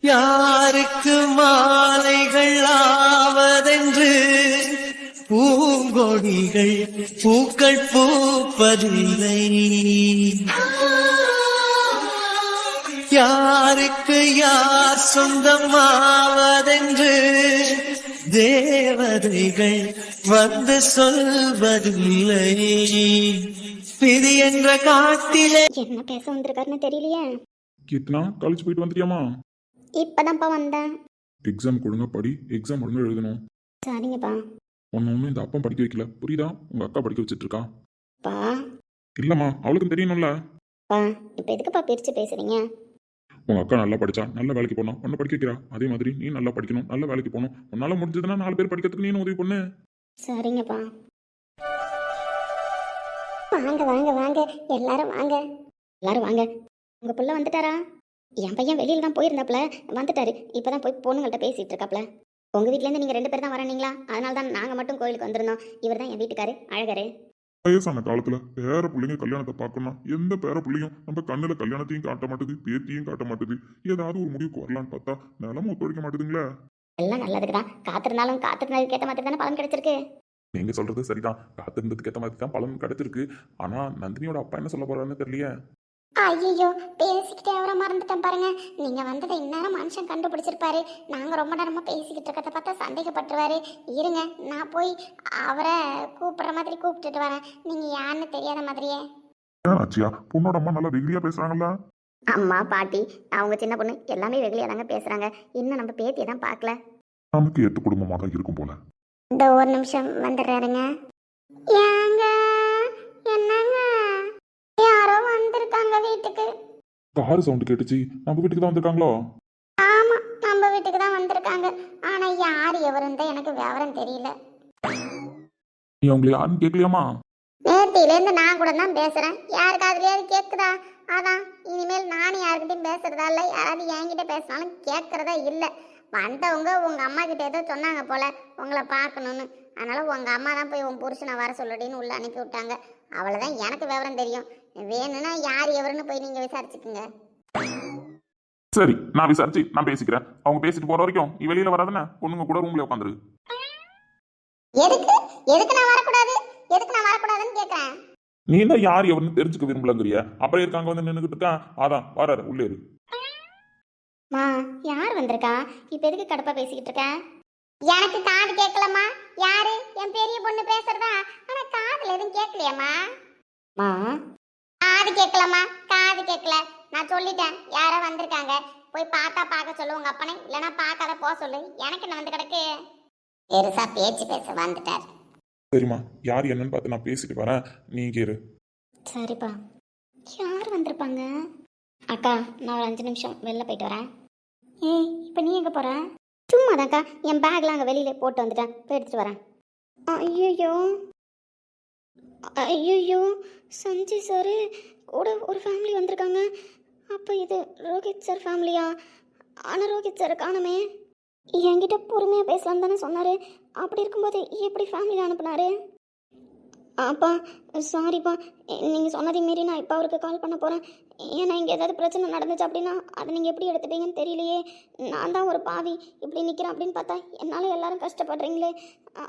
யாருக்கு மாலைகள் ஆவதென்று? பூங்கொடிகள் பூக்கள் பூப்பதில்லை. யாருக்கு யார் சொந்தமாவதென்று? தேவதைகள் வந்து சொல்வதில்லை. விதி என்ற காட்டிலே என்ன பேச வந்திருக்காருன்னு தெரியலையே? கீர்த்தனா காலேஜ் போயிட்டு வந்துட்டியாமா இப்பதான்ப்பா வந்தேன். எக்ஸாம் கொடுங்க படி. எக்ஸாம் ஒழுங்கா எழுதணும். சரிங்கப்பா. ஒன்று ஒன்றும் இந்த அப்பா படிக்க வைக்கல. புரியுதா? உங்க அக்கா படிக்க வச்சிட்டு இருக்கா பா. இல்லம்மா அவளுக்கும் தெரியணும்ல பா இப்போ எதுக்குப்பா பிரிச்சு பேசுறீங்க? உங்க அக்கா நல்லா படிச்சா நல்ல வேலைக்கு போனோம் உன்னை படிக்க வைக்கிறா. அதே மாதிரி நீ நல்லா படிக்கணும் நல்ல வேலைக்கு போகணும். உன்னால முடிஞ்சதுன்னா நாலு பேர் படிக்கிறதுக்கு நீ உதவி பண்ணு. சரிங்கப்பா. வாங்க வாங்க வாங்க. எல்லாரும் வாங்க. எல்லாரும் வாங்க. உங்க புள்ள வந்துட்டாரா? என் பையன் வெளியில தான் போயிருந்தாப்ல வந்துட்டாரு. இப்பதான் போய் பொண்ணுங்கள்ட்ட பேசிட்டு இருக்காப்ல உங்க வீட்ல இருந்து நீங்க ரெண்டு பேர் தான் வரீங்களா அதனால தான் நாங்க மட்டும் கோயிலுக்கு வந்திருந்தோம். இவர் தான் என் வீட்டுக்காரு அழகரு. வயசான காலத்துல பேர பிள்ளைங்க கல்யாணத்தை பார்க்கணும் எந்த பேர பிள்ளையும் நம்ம கண்ணுல கல்யாணத்தையும் காட்ட மாட்டுது பேத்தியும் காட்ட மாட்டுது. ஏதாவது ஒரு முடிவுக்கு வரலான்னு பார்த்தா நிலமும் ஒத்துழைக்க மாட்டுதுங்களே. எல்லாம் நல்லதுக்கு தான் காத்திருந்தாலும் காத்திருந்ததுக்கு ஏற்ற மாதிரி தானே பலன் கிடைச்சிருக்கு. நீங்க சொல்றது சரிதான். காத்திருந்ததுக்கு ஏற்ற மாதிரி தான் பலன் கிடைச்சிருக்கு. ஆனா நந்தினியோட அப்பா என்ன சொல்ல போறாருன்னு தெரியலையே. ஐயோ பேசிக்கிட்டே அவரை மறந்துட்டேன் பாருங்க. நீங்க வந்ததை இந்நேரம் மனுஷன் கண்டுபிடிச்சிருப்பாரு. நாங்க ரொம்ப நேரமா பேசிக்கிட்டு இருக்கிறத பார்த்தா சந்தேகப்பட்டுருவாரு. இருங்க நான் போய் அவரை கூப்பிடுற மாதிரி கூப்பிட்டுட்டு வரேன். நீங்க யாருன்னு தெரியாத மாதிரியே. ஆச்சியா? பொண்ணோட அம்மா நல்லா வெகுளியா பேசுறாங்களா? அம்மா பாட்டி அவங்க சின்ன பொண்ணு எல்லாமே வெகுளியா தாங்க பேசுறாங்க. இன்னும் நம்ம பேத்தியை தான் பார்க்கல. நமக்கு ஏத்து குடும்பமா தான் இருக்கும் போல. இந்த ஒரு நிமிஷம் வந்துடுறாருங்க. ஏங்க என்னங்க? யாரோ வந்திருக்காங்க வீட்டுக்கு. கார் சவுண்ட் கேட்டுச்சு. நம்ம வீட்டுக்கு தான் வந்திருக்காங்களோ? ஆமா நம்ம வீட்டுக்கு தான் வந்திருக்காங்க. ஆனா யார் எவருன்னு தான் எனக்கு விவரம் தெரியல. நீ அவங்களை யாருன்னு கேட்கலையாமா நேத்திலேருந்து நான் கூட தான் பேசுறேன். யாருக்கு அதுலயாவது கேக்குதா? அதான் இனிமேல் நானும் யாருக்கிட்டையும் பேசுறதா இல்ல யாராவது என்கிட்ட பேசினாலும் கேட்கறதா இல்ல. வந்தவங்க உங்க அம்மா கிட்ட ஏதோ சொன்னாங்க போல உங்களை பார்க்கணும்னு. அதனால உங்க அம்மா தான் போய் உன் புருஷனை வர சொல்லுடின்னு உள்ள அனுப்பி விட்டாங்க. அவ்வளவுதான் எனக்கு விவரம் தெரியும். வேணும்னா யார் எவருன்னு போய் நீங்க விசாரிச்சுக்குங்க. சரி நான் விசாரிச்சு நான் பேசிக்கிறேன். அவங்க பேசிட்டு போற வரைக்கும் நீ வெளியில வராதுன்னு பொண்ணுங்க கூட ரூம்ல உட்காந்துரு எதுக்கு? எதுக்கு நான் வரக்கூடாது? எதுக்கு நான் வரக்கூடாதுன்னு கேக்குறேன். நீ தான் யார் எவருன்னு தெரிஞ்சுக்க விரும்பலங்கிறிய? அப்புறம் இருக்காங்க வந்து நின்றுகிட்டு இருக்கான் அதான் வராரு உள்ளே இரு. மா யார் வந்திருக்கா? இப்ப எதுக்கு கடப்பா பேசிக்கிட்டு இருக்க? எனக்கு காது கேட்கலம்மா யாரு? என் பெரிய பொண்ணு பேசுறதா? ஆனா காதுல எதுவும் கேட்கலையாம்மா மா காது கேட்கலம்மா காது கேட்கல. நான் சொல்லிட்டேன் யாரோ வந்திருக்காங்க. போய் பார்த்தா பார்க்க சொல்லு உங்க அப்பனை. இல்லைன்னா பார்க்காத போக சொல்லு. எனக்கு என்ன வந்து கிடக்கு? பெருசா பேச்சு பேச வந்துட்டார். சரிம்மா யார் என்னன்னு பார்த்து நான் பேசிட்டு வரேன். நீங்க இரு. சரிப்பா. யார் வந்திருப்பாங்க? அக்கா நான் ஒரு அஞ்சு நிமிஷம் வெளில போயிட்டு வரேன். ஏய் இப்போ நீ எங்கே போகிற சும்மா தான்க்கா என் பேக்லாம் அங்கே வெளியில போட்டு வந்துட்டேன். போய் எடுத்துட்டு வரேன். ஐயோ ஐயோ சஞ்சய் சார் கூட ஒரு ஃபேமிலி வந்திருக்காங்க. அப்போ இது ரோஹித் சார் ஃபேமிலியா ஆனால் ரோஹித் சார் காணுமே. என்கிட்ட பொறுமையாக பேசலான்னு தானே சொன்னார். அப்படி இருக்கும்போது எப்படி ஃபேமிலியில் அனுப்புனாரு? அப்பா சாரிப்பா நீங்கள் சொன்னதையும் மீறி நான் இப்போ அவருக்கு கால் பண்ண போகிறேன் ஏன்னா இங்கே ஏதாவது பிரச்சனை நடந்துச்சு அப்படின்னா அதை நீங்கள் எப்படி எடுத்துட்டீங்கன்னு தெரியலையே. நான் தான் ஒரு பாவி. இப்படி நிற்கிறேன் அப்படின்னு பார்த்தா என்னால் எல்லாரும் கஷ்டப்படுறீங்களே.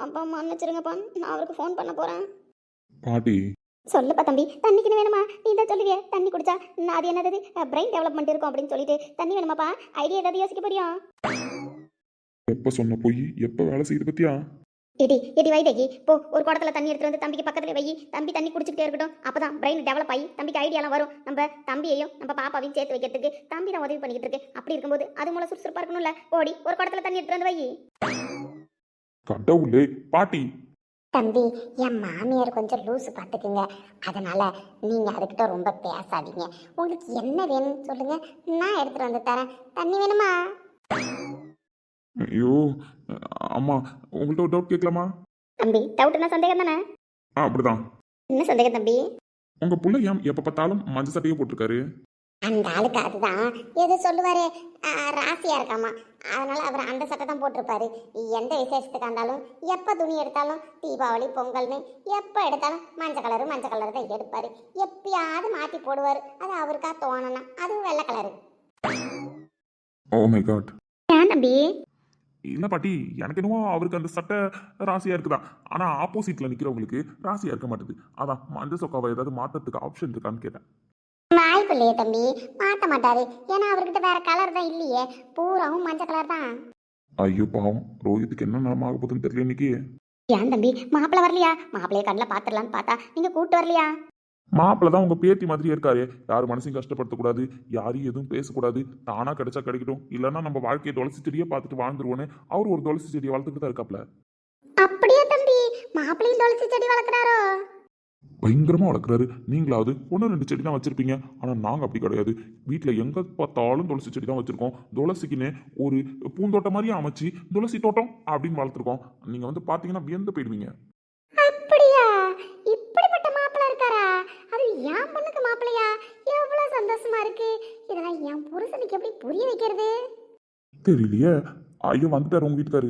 அப்பா மன்னிச்சிருங்கப்பா நான் அவருக்கு ஃபோன் பண்ண போகிறேன் பாட்டி. சொல்லுப்பா தம்பி தண்ணிக்குன்னு வேணுமா? நீ தான் சொல்லுவியே தண்ணி குடிச்சா நான் அது என்னது? பிரெயின் டெவலப்மெண்ட் இருக்கும் அப்படின்னு சொல்லிட்டு. தண்ணி வேணுமாப்பா? ஐடியா ஏதாவது யோசிக்க போறியா? எப்ப சொன்ன போய்? எப்ப வேலை செய்யுது பத்தியா? எடி எடி வைதகி போ ஒரு குடத்துல தண்ணி எடுத்துட்டு வந்து தம்பிக்கு பக்கத்துல வை. தம்பி தண்ணி குடிச்சிட்டே இருக்கட்டும். அப்பதான் பிரெயின் டெவலப் ஆகி தம்பிக்கு ஐடியாலாம் வரும். நம்ம தம்பியையும் நம்ம பாப்பாவையும் சேர்த்து வைக்கிறதுக்கு தம்பி தான் உதவி பண்ணிக்கிட்டு இருக்கு. அப்படி இருக்கும்போது அது மூலம் சுறுசுறுப்பா இருக்கணும்ல. ஓடி ஒரு குடத்துல தண்ணி எடுத்துட்டு வந்து வை. கடவுளே பாட்டி. தம்பி என் மாமியார் கொஞ்சம் லூசு பார்த்துக்குங்க அதனால நீங்க அதுக்கிட்ட ரொம்ப பேசாதீங்க. உங்களுக்கு என்ன வேணும்னு சொல்லுங்க. நான் எடுத்துட்டு வந்து தரேன். தண்ணி வேணுமா? ஐயோ அம்மா உங்கள்ட்ட ஒரு டவுட் கேட்கலாமா? தம்பி டவுட்னா சந்தேகம் தானே? ஆ அப்படிதான். என்ன சந்தேகம் தம்பி? உங்க புள்ள ஏன் எப்ப பார்த்தாலும் மஞ்சள் சட்டையே போட்டிருக்காரு? அந்த ஆளுக்கு அதுதான். எது சொல்லுவாரு? ராசியா இருக்காமா. அதனால அவர் அந்த சட்டை தான் போட்டிருப்பாரு. எந்த விசேஷத்துக்கு இருந்தாலும் எப்போ துணி எடுத்தாலும் தீபாவளி பொங்கல்னு எப்போ எடுத்தாலும் மஞ்சள் கலரு மஞ்சள் கலர் தான் எடுப்பாரு. எப்பயாவது மாற்றி போடுவார். அது அவருக்கா தோணணும். அதுவும் வெள்ளை கலரு. ஓ மை காட் ஏன் தம்பி? இல்ல பாட்டி எனக்கு என்னவோ அவருக்கு அந்த சட்டை ராசியா இருக்குதா. ஆனா ஆப்போசிட்ல நிக்கிறவங்களுக்கு ராசியா இருக்க மாட்டுது. அதான் மஞ்சள் சொக்காவை ஏதாவது மாத்தறதுக்கு ஆப்ஷன் இருக்கான்னு கேட்டேன். இல்லையே தம்பி. மாற்ற மாட்டாரு. ஏன்னா அவர்கிட்ட வேற கலர் தான் இல்லையே. பூராவும் மஞ்சள் கலர் தான். ஐயோ பாவம். ரோஹித்துக்கு என்ன நிலம ஆக போகுதுன்னு தெரியல இன்னைக்கு. ஏன் தம்பி மாப்பிள்ள வரலையா? மாப்பிள்ளைய கண்ணில் பார்த்துடலான்னு பார்த்தா நீங்க கூட்டு வரலையா? மாப்பிள்ள தான் உங்க பேத்தி மாதிரி இருக்காரு. யார் மனசையும் கஷ்டப்படுத்தக்கூடாது. யாரையும் எதுவும் பேசக்கூடாது. தானா கிடைச்சா கிடைக்கட்டும். இல்லைன்னா நம்ம வாழ்க்கையை துளசி செடியே பார்த்துட்டு வாழ்ந்துருவோன்னு அவர் ஒரு துளசி செடியை வளர்த்துட்டு தான் இருக்காப்ல. அப்படியே தம்பி? மாப்பிள்ளையும் துளசி செடி வளர்க்குறாரோ? பயங்கரமா வளர்க்குறாரு. நீங்களாவது ஒன்று ரெண்டு செடி தான் வச்சிருப்பீங்க. ஆனா நாங்க அப்படி கிடையாது. வீட்ல எங்க பார்த்தாலும் துளசி செடி தான் வச்சிருக்கோம். துளசிக்குன்னு ஒரு பூந்தோட்டம் மாதிரியே அமைச்சு துளசி தோட்டம் அப்படின்னு வளர்த்துருக்கோம். நீங்க வந்து பாத்தீங்கன்னா வியந்து போயிடுவீங்க. அப்படியா? இப்படிப்பட்ட மாப்பிள்ள இருக்காரா? அது என் பொண்ணுக்கு மாப்பிள்ளையா? சந்தோஷமா இருக்கு. இதெல்லாம் என் புருஷனுக்கு எப்படி புரிய வைக்கிறது? தெரியலையே. ஐயோ வந்துட்டாரு உங்க வீட்டுக்காரு.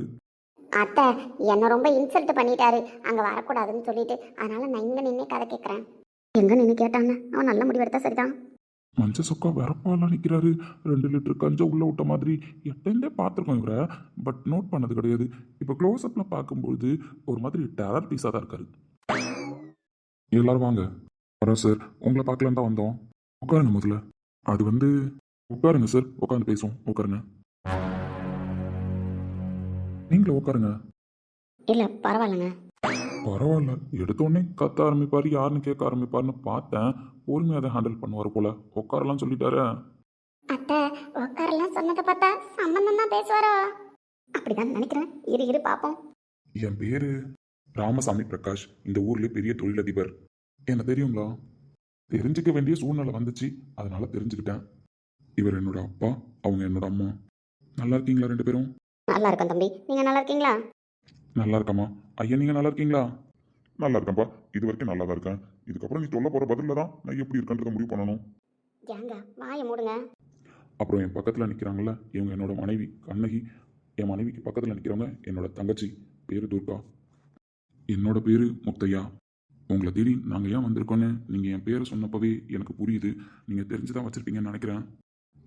அத்தை என்ன ரொம்ப இன்சல்ட் பண்ணிட்டாரு. அங்க வரக்கூடாதுன்னு சொல்லிட்டு. அதனால நான் இங்கே நின்னே கதை கேட்குறேன் எங்க நின்று கேட்டான்னு? அவன் நல்ல முடிவு எடுத்தா சரிதான். மஞ்ச சொக்கா வரப்பாலாம் நிற்கிறாரு ரெண்டு லிட்டர் கஞ்சா உள்ள விட்ட மாதிரி எட்டேந்தே பார்த்துருக்கோம் இவரை. பட் நோட் பண்ணது கிடையாது. இப்போ க்ளோஸ்அப்பில் பார்க்கும்பொழுது ஒரு மாதிரி டேரர் பீஸாக தான் இருக்காரு. எல்லாரும் வாங்க. வரோம் சார் உங்களை பார்க்கலாம் தான் வந்தோம். உட்காருங்க முதல்ல. அது வந்து உட்காருங்க சார் உட்காந்து பேசுவோம். உட்காருங்க. நீங்களும் உட்காருங்க இல்ல பரவாயில்லைங்க. பரவாயில்ல. எடுத்தோடனே கத்த ஆரம்பிப்பார் யாருன்னு கேட்க ஆரம்பிப்பார்னு பார்த்தேன். பொறுமையாக அதை ஹேண்டில் பண்ணுவார் போல. உட்காரலாம் சொல்லிட்டாரு. அத்தை உட்காரலாம் சொன்னதை பார்த்தா சம்பந்தம் தான் பேசுவாரோ? அப்படிதான் நினைக்கிறேன். இரு இரு பாப்போம் என் பேரு ராமசாமி பிரகாஷ். இந்த ஊர்ல பெரிய தொழிலதிபர். என்ன தெரியுங்களா? தெரிஞ்சுக்க வேண்டிய சூழ்நிலை வந்துச்சு. அதனால தெரிஞ்சுக்கிட்டேன். இவர் என்னோட அப்பா அவங்க என்னோட அம்மா. நல்லா இருக்கீங்களா ரெண்டு பேரும்? நல்லா இருக்கேன் தம்பி. நீங்க நல்லா இருக்கீங்களா நல்லா இருக்கம்மா ஐயா நீங்க நல்லா இருக்கீங்களா நல்லா இருக்கேன்ப்பா இது வரைக்கும் நல்லா தான் இருக்கேன். இதுக்கப்புறம் நீ சொல்ல போற பதில தான் நான் எப்படி இருக்கன்றதை முடிவு பண்ணணும். ஏங்க வாயை மூடுங்க. அப்புறம் என் பக்கத்தில் நிற்கிறாங்கல்ல இவங்க என்னோட மனைவி கண்ணகி. என் மனைவிக்கு பக்கத்தில் நிற்கிறவங்க என்னோட தங்கச்சி. பேரு துர்கா. என்னோட பேரு முத்தையா. உங்களை தேடி நாங்கள் ஏன் வந்திருக்கோன்னு நீங்கள் என் பேரை சொன்னப்பவே எனக்கு புரியுது. நீங்கள் தெரிஞ்சு தான் வச்சுருப்பீங்கன்னு நினைக்கிறேன்.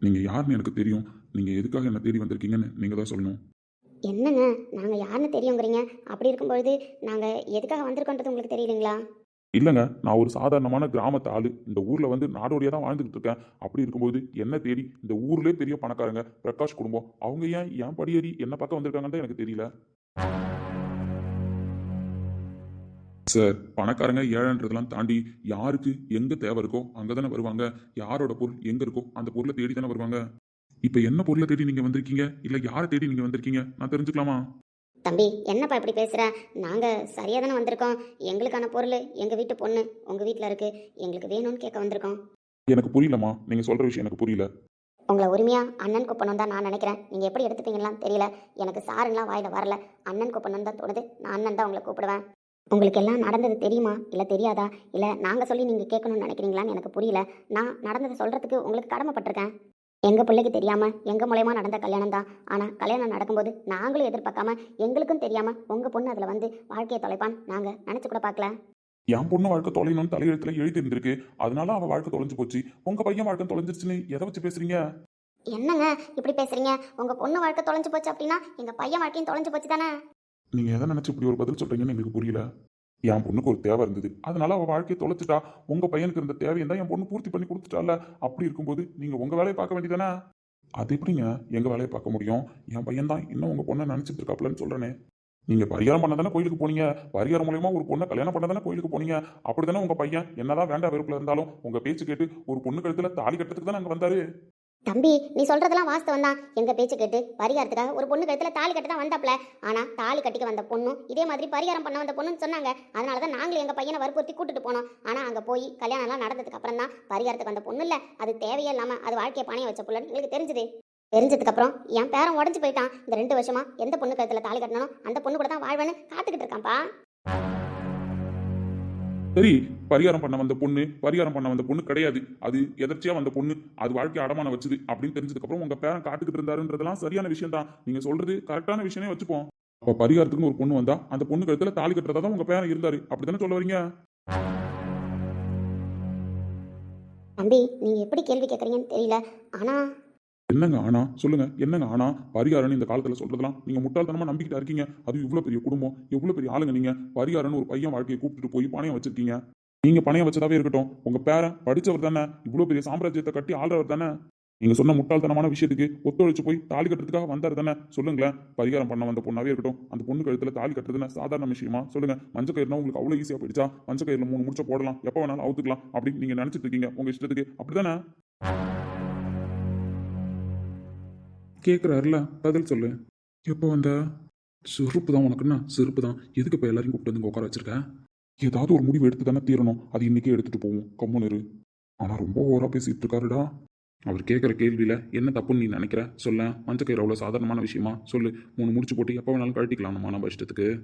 நீங்கள் யாருன்னு எனக்கு தெரியும். நீங்கள் எதுக்காக என்னை தேடி வந்திருக்கீங்கன்னு நீங்கள் தான் சொல்லணும். என்னங்க? நாங்க யாருன்னு தெரியுங்கிறீங்க? அப்படி இருக்கும்பொழுது நாங்க எதுக்காக வந்திருக்கோன்றது உங்களுக்கு தெரியலீங்களா? இல்லைங்க நான் ஒரு சாதாரணமான கிராமத்து ஆளு. இந்த ஊரில் வந்து நாடோடியாக தான் வாழ்ந்துகிட்டு இருக்கேன். அப்படி இருக்கும்போது என்ன தேடி இந்த ஊர்லேயே பெரிய பணக்காரங்க பிரகாஷ் குடும்பம் அவங்க ஏன் ஏன் படியேறி என்ன பக்கம் வந்திருக்காங்கன்னு எனக்கு தெரியல. சார் பணக்காரங்க ஏழைன்றதெல்லாம் தாண்டி யாருக்கு எங்க தேவை இருக்கோ அங்கே தானே வருவாங்க. யாரோட பொருள் எங்க இருக்கோ அந்த பொருளை தேடி தானே வருவாங்க. இப்போ என்ன பொருளை தேடி நீங்க வந்திருக்கீங்க? இல்ல யாரை தேடி நீங்க வந்திருக்கீங்க? நான் தெரிஞ்சுக்கலாமா? தம்பி என்னப்பா இப்படி பேசுற? நாங்க சரியா தானே வந்திருக்கோம். எங்களுக்கான பொருள் எங்க வீட்டு பொண்ணு உங்க வீட்ல இருக்கு. எங்களுக்கு வேணும்னு கேட்க வந்திருக்கோம். எனக்கு புரியலம்மா. நீங்க சொல்ற விஷயம் எனக்கு புரியல. உங்களை உரிமையா அண்ணன் கூப்பணும் தான் நான் நினைக்கிறேன். நீங்க எப்படி எடுத்துப்பீங்கலாம் தெரியல. எனக்கு சாருங்களாம் வாயில வரல. அண்ணன் கூப்பணும் தான் தோணுது. நான் அண்ணன் தான் உங்களை கூப்பிடுவேன். உங்களுக்கு எல்லாம் நடந்தது தெரியுமா? இல்லை தெரியாதா? இல்லை நாங்கள் சொல்லி நீங்கள் கேட்கணும்னு நினைக்கிறீங்களான்னு எனக்கு புரியல. நான் நடந்ததை சொல்கிறதுக்கு உங்களுக்கு கடமைப்பட்டிருக்கேன். எங்கள் பிள்ளைக்கு தெரியாமல் எங்கள் மூலயமா நடந்த கல்யாணம் தான். ஆனால் கல்யாணம் நடக்கும்போது நாங்களும் எதிர்பார்க்காம எங்களுக்கும் தெரியாமல் உங்கள் பொண்ணு அதில் வந்து வாழ்க்கையை தொலைப்பான் நாங்கள் நினச்சி கூட பார்க்கல. என் பொண்ணு வாழ்க்கை தொலைணும்னு தலையெழுத்துல எழுதி இருந்திருக்கு. அதனால அவ வாழ்க்கை தொலைஞ்சு போச்சு. உங்க பையன் வாழ்க்கை தொலைஞ்சிருச்சுன்னு எதை வச்சு பேசுறீங்க? என்னங்க இப்படி பேசுறீங்க? உங்கள் பொண்ணு வாழ்க்கை தொலைஞ்சு போச்சு அப்படின்னா எங்கள் பையன் வாழ்க்கையும் தொலைஞ்சு போச்சு தானே நீங்கள் எதை நினச்சி இப்படி ஒரு பதில் சொல்கிறீங்கன்னு எங்களுக்கு புரியல. என் பொண்ணுக்கு ஒரு தேவை இருந்தது. அதனால அவள் வாழ்க்கையை தொலைச்சிட்டா உங்கள் பையனுக்கு இருந்த தேவையை தான் என் பொண்ணு பூர்த்தி பண்ணி கொடுத்துட்டால? அப்படி இருக்கும்போது நீங்கள் உங்கள் வேலையை பார்க்க வேண்டியதானே அது எப்படிங்க எங்கள் வேலையை பார்க்க முடியும்? என் பையன் தான் இன்னும் உங்கள் பொண்ணை நினச்சிட்டு இருக்காப்லன்னு சொல்றேனே. நீங்கள் பரிகாரம் பண்ண தானே கோயிலுக்கு போனீங்க? பரிகாரம் மூலியமா ஒரு பொண்ணை கல்யாணம் பண்ண தானே கோயிலுக்கு போனீங்க? அப்படி தானே உங்கள் பையன்? என்னதான் வேண்டாம் வெறுப்பில் இருந்தாலும் உங்கள் பேச்சு கேட்டு ஒரு பொண்ணு கழுத்தில் தாலி கட்டுறதுக்கு தான் அங்கே வந்தாரு? தம்பி நீ சொல்றதெல்லாம் வாஸ்தவம் தான். எங்க பேச்சு கேட்டு பரிகாரத்துக்காக ஒரு பொண்ணு கழுத்துல தாலி கட்ட தான் வந்தாப்ல. ஆனா தாலி கட்டிக்க வந்த பொண்ணும் இதே மாதிரி பரிகாரம் பண்ண வந்த பொண்ணுன்னு சொன்னாங்க. அதனால தான் நாங்களும் எங்க பையனை வற்புறுத்தி கூட்டிட்டு போனோம். ஆனா அங்க போய் கல்யாணம் எல்லாம் நடந்ததுக்கு அப்புறம் தான் பரிகாரத்துக்கு வந்த பொண்ணு இல்ல. அது தேவையே இல்லாம அது வாழ்க்கையை பணைய வச்ச புள்ளன்னு எங்களுக்கு தெரிஞ்சது. தெரிஞ்சதுக்கு அப்புறம் என் பேரன் உடஞ்சு போயிட்டான். இந்த ரெண்டு வருஷமா எந்த பொண்ணு கழுத்துல தாலி கட்டணும் அந்த பொண்ணு கூட தான் வாழ்வேன்னு காத்துக்கிட்டு இருக்கான்ப்பா. சரி பரிகாரம் பண்ண வந்த பொண்ணு பரிகாரம் பண்ண வந்த பொண்ணு கிடையாது. அது எதர்ச்சியா வந்த பொண்ணு அது வாழ்க்கை அடமான வச்சுது அப்படின்னு தெரிஞ்சதுக்கு அப்புறம் உங்க பேரன் காட்டுக்கிட்டு இருந்தாருன்றதெல்லாம் சரியான விஷயம் தான் நீங்க சொல்றது கரெக்டான விஷயமே வச்சுப்போம். அப்ப பரிகாரத்துக்குன்னு ஒரு பொண்ணு வந்தா அந்த பொண்ணு கழுத்துல தாலி கட்டுறதா தான் உங்க பேரன் இருந்தாரு. அப்படித்தானே சொல்ல வரீங்க தம்பி நீங்க எப்படி கேள்வி கேட்குறீங்கன்னு தெரியல. ஆனா என்னங்க ஆனா? சொல்லுங்க. என்னங்க ஆனா? பரிகாரன்னு இந்த காலத்துல சொல்றதெல்லாம் நீங்க முட்டாள்தனமா நம்பிக்கிட்டா இருக்கீங்க. அது இவ்வளவு பெரிய குடும்பம் எவ்வளவு பெரிய ஆளுங்க நீங்க? பரிகாரன்னு ஒரு பையன் வாழ்க்கையை கூப்பிட்டுட்டு போய் பணையம் வச்சிருக்கீங்க. நீங்க பணையம் வச்சதாவே இருக்கட்டும். உங்க பேரன் படிச்சவர் தானே. இவ்வளவு பெரிய சாம்ராஜ்யத்தை கட்டி ஆள்றவர் தானே. நீங்க சொன்ன முட்டாள்தனமான விஷயத்துக்கு ஒத்துழைச்சு போய் தாலி கட்டுறதுக்காக வந்தாரு தானே. சொல்லுங்களேன். பரிகாரம் பண்ண வந்த பொண்ணாவே இருக்கட்டும். அந்த பொண்ணு கழுத்துல தாலி கட்டுறதுன்னு சாதாரண விஷயமா? சொல்லுங்க. மஞ்சள் கயிறுனா உங்களுக்கு அவ்வளவு ஈஸியா போயிடுச்சா? மஞ்சள் கயிறுல மூணு முடிச்ச போடலாம். எப்ப வேணாலும் அவுத்துக்கலாம். அப்படின்னு நீங்க நினைச்சிட்டு இருக்கீங்க. உங்க இஷ்டத்துக்கு. அப்படித்தானே கேட்குறாருல பதில் சொல்லு. எப்போ வந்த? செருப்பு தான் உனக்குன்னா செருப்பு தான் எதுக்கு இப்போ எல்லாரையும் கூப்பிட்டு வந்து உட்கார வச்சிருக்க? ஏதாவது ஒரு முடிவு எடுத்து தானே தீரணும். அது இன்னைக்கே எடுத்துட்டு போவோம். கம்முன்னு இரு. ஆனால் ரொம்ப ஓவராக பேசிட்டு இருக்காருடா. அவர் கேட்குற கேள்வியில் என்ன தப்புன்னு நீ நினைக்கிற? சொல்ல மஞ்சக்கயிறு அவ்வளோ சாதாரணமான விஷயமா? சொல்லு. மூணு முடிச்சு போட்டு எப்போ வேணாலும் கழட்டிக்கலாம் நம்ம நம்ம இஷ்டத்துக்கு.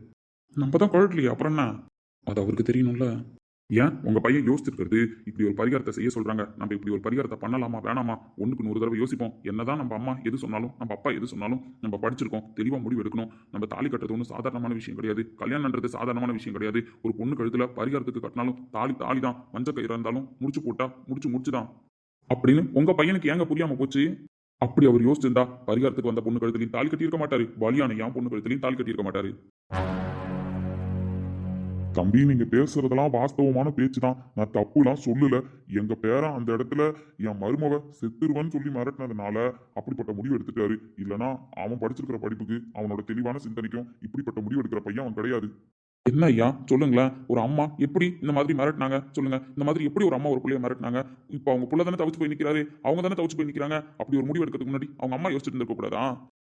நம்ம தான் கழட்டலையே. அப்புறம் என்ன? அது அவருக்கு தெரியணும்ல. ஏன்? உங்க பையன் யோசிச்சிருக்கிறது இப்படி ஒரு பரிகாரத்தை செய்ய சொல்றாங்க. நம்ம இப்படி ஒரு பரிகாரத்தை பண்ணலாமா வேணாமா? ஒண்ணுக்கு நூறு தடவை யோசிப்போம். என்னதான் நம்ம அம்மா எது சொன்னாலும் நம்ம அப்பா எது சொன்னாலும் நம்ம படிச்சிருக்கோம் தெளிவா முடிவு எடுக்கணும். நம்ம தாலி கட்டுறது ஒன்றும் சாதாரணமான விஷயம் கிடையாது. கல்யாணம்ன்றது சாதாரணமான விஷயம் கிடையாது. ஒரு பொண்ணு கழுத்துல பரிகாரத்துக்கு கட்டினாலும் தாலி தாலி தான் மஞ்சள் கயிறா இருந்தாலும் முடிச்சு போட்டா முடிச்சு முடிச்சுதான். அப்படின்னு உங்க பையனுக்கு ஏங்க புரியாம போச்சு? அப்படி அவர் யோசிச்சிருந்தா பரிகாரத்துக்கு வந்த பொண்ணு கழுத்துலையும் தாலி கட்டியிருக்க மாட்டாரு. பலியான ஏன் பொண்ணு கழுத்துலையும் தாலி கட்டியிருக்க மாட்டாரு. தம்பி நீங்க பேசுறதெல்லாம் வாஸ்தவமான பேச்சு தான் நான் தப்புலாம் சொல்லல. எங்க பேரன் அந்த இடத்துல என் மருமக செத்துருவன்னு சொல்லி மிரட்டினதுனால அப்படிப்பட்ட முடிவு எடுத்துட்டாரு. இல்லனா அவன் படிச்சிருக்கிற படிப்புக்கு அவனோட தெளிவான சிந்தனைக்கும் இப்படிப்பட்ட முடிவு எடுக்கிற பையன் அவன் கிடையாது. என்ன ஐயா? சொல்லுங்களேன். ஒரு அம்மா எப்படி இந்த மாதிரி மிரட்டினாங்க? சொல்லுங்க. இந்த மாதிரி எப்படி ஒரு அம்மா ஒரு பிள்ளைய மிரட்டினாங்க? இப்போ அவங்க பிள்ளை தானே தவிச்சு போய் நிற்கிறாரு அவங்க தானே தவிச்சு போய் நிற்கிறாங்க அப்படி ஒரு முடிவு எடுக்கிறதுக்கு முன்னாடி அவங்க அம்மா யோசிச்சுட்டு இருந்திருக்க கூடாதா?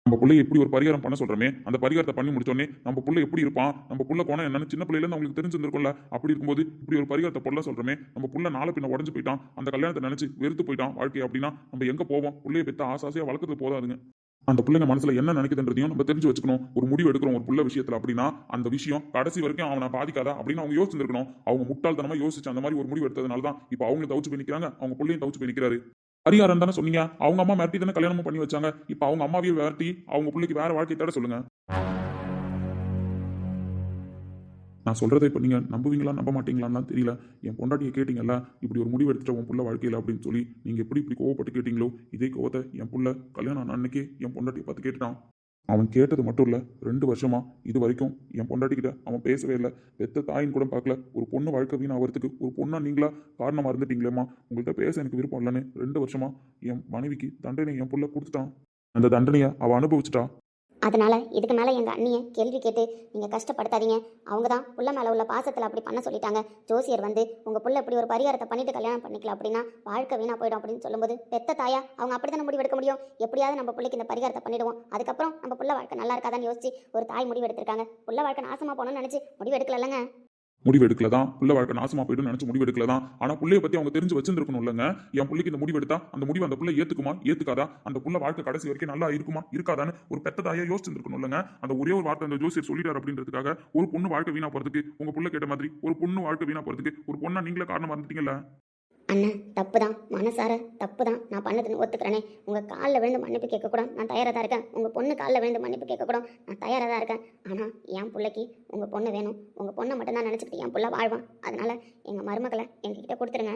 நம்ம பிள்ளை எப்படி ஒரு பரிகாரம் பண்ண சொல்கிறோமே அந்த பரிகாரத்தை பண்ணி முடிச்சோடனே நம்ம பிள்ளை எப்படி இருப்பான் நம்ம பிள்ளை கோணம் என்னன்னு சின்ன பிள்ளையில இருந்து அவங்களுக்கு தெரிஞ்சிருந்திருக்கும்ல அப்படி இருக்கும்போது இப்படி ஒரு பரிகாரத்தை பண்ண சொல்றோமே நம்ம பிள்ளை நாளை பின்ன உடஞ்சு போயிட்டான் அந்த கல்யாணத்தை நினைச்சு வெறுத்து போயிட்டான் வாழ்க்கை அப்படின்னா நம்ம எங்க போவோம்? பிள்ளைய பெற்ற ஆசாசியா வளர்க்கறது போதாதுங்க. அந்த பிள்ளைங்க மனசுல என்ன நினைக்குதுன்றதையும் நம்ம தெரிஞ்சு வச்சுக்கணும். ஒரு முடிவு எடுக்கிறோம் ஒரு புள்ள விஷயத்துல அப்படின்னா அந்த விஷயம் கடைசி வரைக்கும் அவனை பாதிக்காதா அப்படின்னு அவங்க யோசிச்சிருக்கணும் அவங்க முட்டாள்தனமா யோசிச்சு அந்த மாதிரி ஒரு முடிவு எடுத்ததுனால தான் இப்போ அவங்க தவிச்சு போய் நிற்கிறாங்க அவங்க பிள்ளையும் தவிச்சு போய் நிற்கிறாரு பரிகாரம் தானே சொன்னீங்க? அவங்க அம்மா மிரட்டி தானே கல்யாணமும் பண்ணி வச்சாங்க? இப்போ அவங்க அம்மாவையும் மிரட்டி அவங்க பிள்ளைக்கு வேற வாழ்க்கை தேட சொல்லுங்க. நான் சொல்றதை இப்போ நீங்க நம்புவீங்களா நம்ப மாட்டீங்களான்னு தெரியல. என் பொண்டாட்டியை கேட்டீங்கல்ல இப்படி ஒரு முடிவு எடுத்துட்டு உன் புள்ள வாழ்க்கையில அப்படின்னு சொல்லி நீங்க எப்படி இப்படி கோவப்பட்டு கேட்டீங்களோ இதே கோவத்தை என் புள்ள கல்யாணம் ஆன அன்னைக்கே என் பொண்டாட்டியை பார்த்து கேட்டுட்டான். அவன் கேட்டது மட்டும் இல்லை ரெண்டு வருஷமா இது வரைக்கும் என் பொண்டாட்டிக்கிட்ட அவன் பேசவே இல்லை. பெத்த தாயின் கூட பார்க்கல. ஒரு பொண்ணு வாழ்க்கை வீணாகிறதுக்கு ஒரு பொண்ணா நீங்களா? காரணமாக இருந்துட்டீங்களேம்மா. உங்கள்கிட்ட பேச எனக்கு விருப்பம் இல்லைன்னு ரெண்டு வருஷமா என் மனைவிக்கு தண்டனை என் புள்ள கொடுத்துட்டான். அந்த தண்டனையை அவள் அனுபவிச்சிட்டா. அதனால் இதுக்கு மேலே எங்கள் அண்ணியை கேள்வி கேட்டு நீங்கள் கஷ்டப்படுத்தாதீங்க. அவங்க தான் புள்ள மேலே உள்ள பாசத்தில் அப்படி பண்ண சொல்லிட்டாங்க. ஜோசியர் வந்து உங்கள் புள்ள இப்படி ஒரு பரிகாரத்தை பண்ணிட்டு கல்யாணம் பண்ணிக்கலாம் அப்படின்னா வாழ்க்கை வீணாக போயிடும் அப்படின்னு சொல்லும்போது பெத்த தாயா அவங்க அப்படி தானே முடிவெடுக்க முடியும்? எப்படியாவது நம்ம பிள்ளைக்கு இந்த பரிகாரத்தை பண்ணிடுவோம். அதுக்கப்புறம் நம்ம புள்ள வாழ்க்கை நல்லா இருக்காதான்னு யோசிச்சு ஒரு தாய் முடிவு எடுத்திருக்காங்க புள்ள வாழ்க்கை நாசமாக போகணும்னு நினச்சி முடிவு எடுக்கலங்க முடிவு எடுக்கல தான் புள்ள வாழ்க்கை நாசமா போயிடும் நினைச்சு முடிவு எடுக்கல தான் ஆனா பிள்ளைய பத்தி அவங்க தெரிஞ்சு வச்சிருந்துருக்கணும் இல்லைங்க. என் பிள்ளைக்கு இந்த முடிவு எடுத்தா அந்த முடிவு அந்த பிள்ளை ஏத்துக்குமா? ஏத்துக்காதா? அந்த புள்ள வாழ்க்கை கடைசி வரைக்கும் நல்லா இருக்குமா? இருக்காதான்னு ஒரு பெத்ததாயா யோசிச்சிருக்கணும் இல்லைங்க. அந்த ஒரே ஒரு வார்த்தை அந்த ஜோசியர் சொல்லிட்டாரு அப்படின்றதுக்காக ஒரு பொண்ணு வாழ்க்கை வீணா போறதுக்கு உங்க புள்ள கேட்ட மாதிரி ஒரு பொண்ணு வாழ்க்கை வீணா போறதுக்கு ஒரு பொண்ணா நீங்களே காரணமா இருந்துட்டீங்கல்ல? அண்ணன் தப்பு தான் மனசார தப்பு தான் நான் பண்ணதுன்னு ஒத்துக்கிறேனே. உங்கள் காலில் விழுந்து மன்னிப்பு கேட்கக்கூடாது நான் தயாராக தான் இருக்கேன். உங்கள் பொண்ணு காலில் விழுந்து மன்னிப்பு கேட்கக்கூடாது நான் தயாராக தான் இருக்கேன். ஆனால் என் பிள்ளைக்கு உங்கள் பொண்ணு வேணும். உங்கள் பொண்ணை மட்டும் தான் நினச்சிக்கிட்டு என் பிள்ளை வாழ்வான். அதனால் எங்கள் மருமகளை எங்ககிட்ட கொடுத்துருங்க.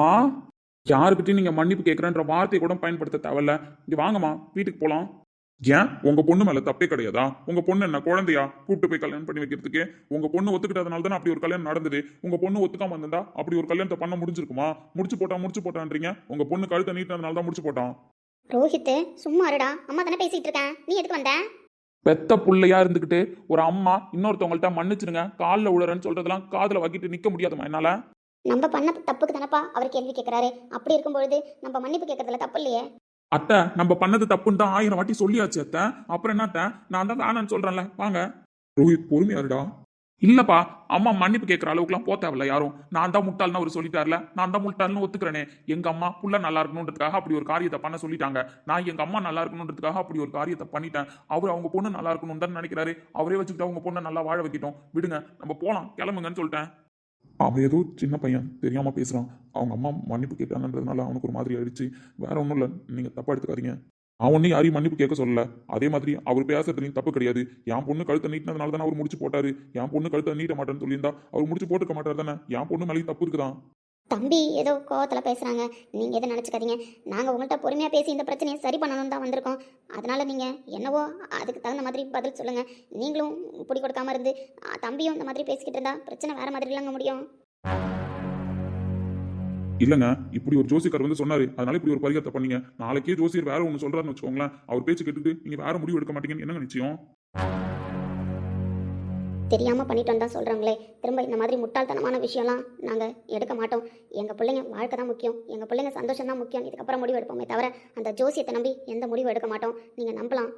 மா யாருக்கிட்டையும் நீங்கள் மன்னிப்பு கேட்கறன்ற வார்த்தையை கூட பயன்படுத்த தேவையில்ல. இங்கே வாங்கம்மா. வீட்டுக்கு போகலாம் ஏன்? உங்க பொண்ணு மேல தப்பே கிடையாதா? உங்க பொண்ணு என்ன குழந்தையா? கூப்பிட்டு போய் கல்யாணம் பண்ணி வைக்கிறதுக்கு? உங்க பொண்ணு ஒத்துக்கிட்டதுனால தானே அப்படி ஒரு கல்யாணம் நடந்தது? உங்க பொண்ணு ஒத்துக்காம இருந்தா அப்படி ஒரு கல்யாணத்தை பண்ண முடிஞ்சிருக்குமா? முடிச்சு போட்டா முடிச்சு போட்டான்றீங்க? உங்க பொண்ணு கழுத்தை நீட்டினதுனால தான் முடிச்சு போட்டான். ரோஹித்து சும்மா இருடா. அம்மா தானே பேசிகிட்டு இருக்கேன். நீ எதுக்கு வந்த? பெத்த புள்ளையா இருந்துகிட்டு ஒரு அம்மா இன்னொருத்தவங்கள்ட்ட மன்னிச்சிருங்க. காலில் விழுறேன்னு சொல்றதெல்லாம் காதுல வைக்கிட்டு நிக்க முடியாதுமா என்னால. நம்ம பண்ண தப்புக்கு தானப்பா அவர் கேள்வி கேட்குறாரு அப்படி இருக்கும்பொழுது நம்ம மன்னிப்பு கேட்கறதுல தப்பு இல்லையே. அத்தை நம்ம பண்ணது தப்புன்னு தான் ஆயிரம் வாட்டி சொல்லியாச்சு அத்தை. அப்புறம் என்னத்த? நான் தான் வேணான்னு சொல்றேன்ல. வாங்க. ரோஹித் பொறுமையாருடா. இல்லப்பா அம்மா மன்னிப்பு கேட்கற அளவுக்குலாம் போ தேவையில்ல யாரும். நான் தான் முட்டாள்னு அவர் சொல்லிட்டார்ல. நான் தான் முட்டாள்னு ஒத்துக்கிறேனே. எங்க அம்மா புள்ள நல்லா இருக்கணுன்றதுக்காக அப்படி ஒரு காரியத்தை பண்ண சொல்லிட்டாங்க. நான் எங்க அம்மா நல்லா இருக்கணுன்றதுக்காக அப்படி ஒரு காரியத்தை பண்ணிட்டேன். அவர் அவங்க பொண்ணு நல்லா இருக்கணும் தான் நினைக்கிறாரு. அவரே வச்சுக்கிட்டு அவங்க பொண்ணை நல்லா வாழ வைக்கிட்டோம். விடுங்க நம்ம போலாம். கிளம்புங்கன்னு சொல்லிட்டேன். அவன் ஏதோ சின்ன பையன் தெரியாமல் பேசுகிறான் அவங்க அம்மா மன்னிப்பு கேட்டாங்கன்றதுனால அவனுக்கு ஒரு மாதிரி ஆயிடுச்சு. வேற ஒன்றும் இல்லை நீங்கள் தப்பாக எடுத்துக்காதீங்க. அவனையும் யாரையும் மன்னிப்பு கேட்க சொல்லல. அதே மாதிரி அவர் பேசுறதுலையும் தப்பு கிடையாது. என் பொண்ணு கழுத்தை நீட்டினதுனால தானே அவர் முடிச்சு போட்டாரு. என் பொண்ணு கழுத்தை நீட்ட மாட்டேன்னு சொல்லியிருந்தா அவர் முடிச்சு போட்டுக்க மாட்டார் தானே? என் பொண்ணு மேலேயும் தப்பு இருக்குதான். தம்பி ஏதோ கோவத்தில் பேசுகிறாங்க நீங்கள் எதை நினச்சிக்காதீங்க. நாங்கள் உங்கள்கிட்ட பொறுமையாக பேசி இந்த பிரச்சனையை சரி பண்ணணும் தான் வந்திருக்கோம். அதனால் நீங்கள் என்னவோ அதுக்கு தகுந்த மாதிரி பதில் சொல்லுங்கள் நீங்களும் பிடி கொடுக்காம இருந்து தம்பியும் இந்த மாதிரி பேசிக்கிட்டு இருந்தா பிரச்சனை வேறு மாதிரி இல்லைங்க முடியும். இல்லைங்க. இப்படி ஒரு ஜோசியக்கார் வந்து சொன்னாரு. அதனால இப்படி ஒரு பரிகாரத்தை பண்ணீங்க. நாளைக்கே ஜோசியர் வேற ஒன்று சொல்றாருன்னு வச்சுக்கோங்களேன். அவர் பேச்சு கேட்டுட்டு நீங்கள் வேற முடிவு எடுக்க மாட்டீங்கன்னு என்னங்க நிச்சயம்? தெரியாமல் பண்ணிட்டோம் தான் சொல்கிறாங்களே திரும்ப இந்த மாதிரி முட்டாள்தனமான விஷயம்லாம் நாங்கள் எடுக்க மாட்டோம். எங்கள் பிள்ளைங்க வாழ்க்கை தான் முக்கியம். எங்கள் பிள்ளைங்க சந்தோஷம் தான் முக்கியம். இதுக்கப்புறம் முடிவு எடுப்போமே தவிர அந்த ஜோசியத்தை நம்பி எந்த முடிவு எடுக்க மாட்டோம். நீங்கள் நம்பலாம்.